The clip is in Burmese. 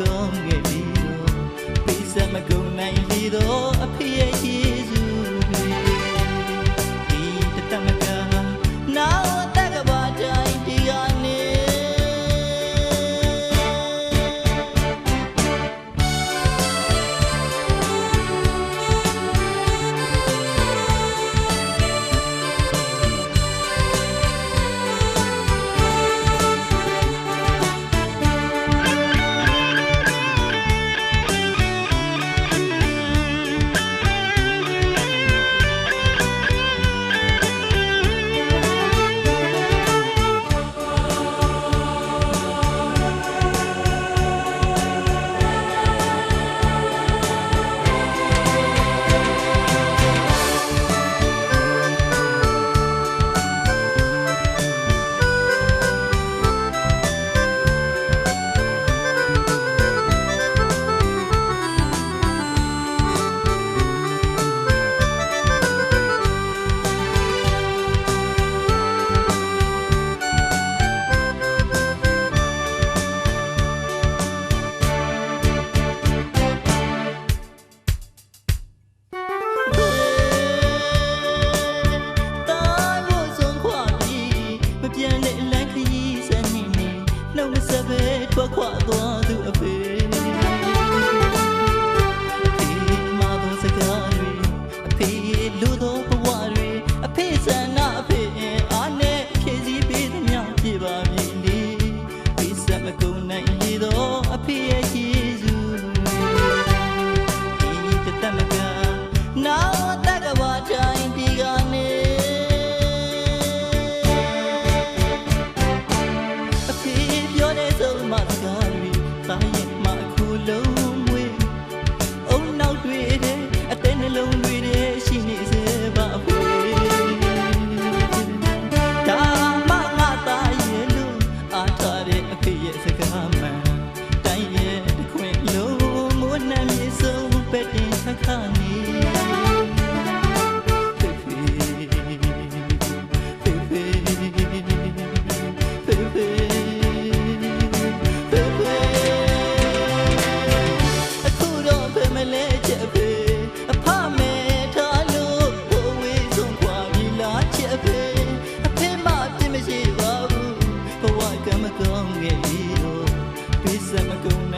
ကောင်းငယ်ပြီးတော့ပေးစမကုန်နိုင်လေတော့ quá quá quá Pisama com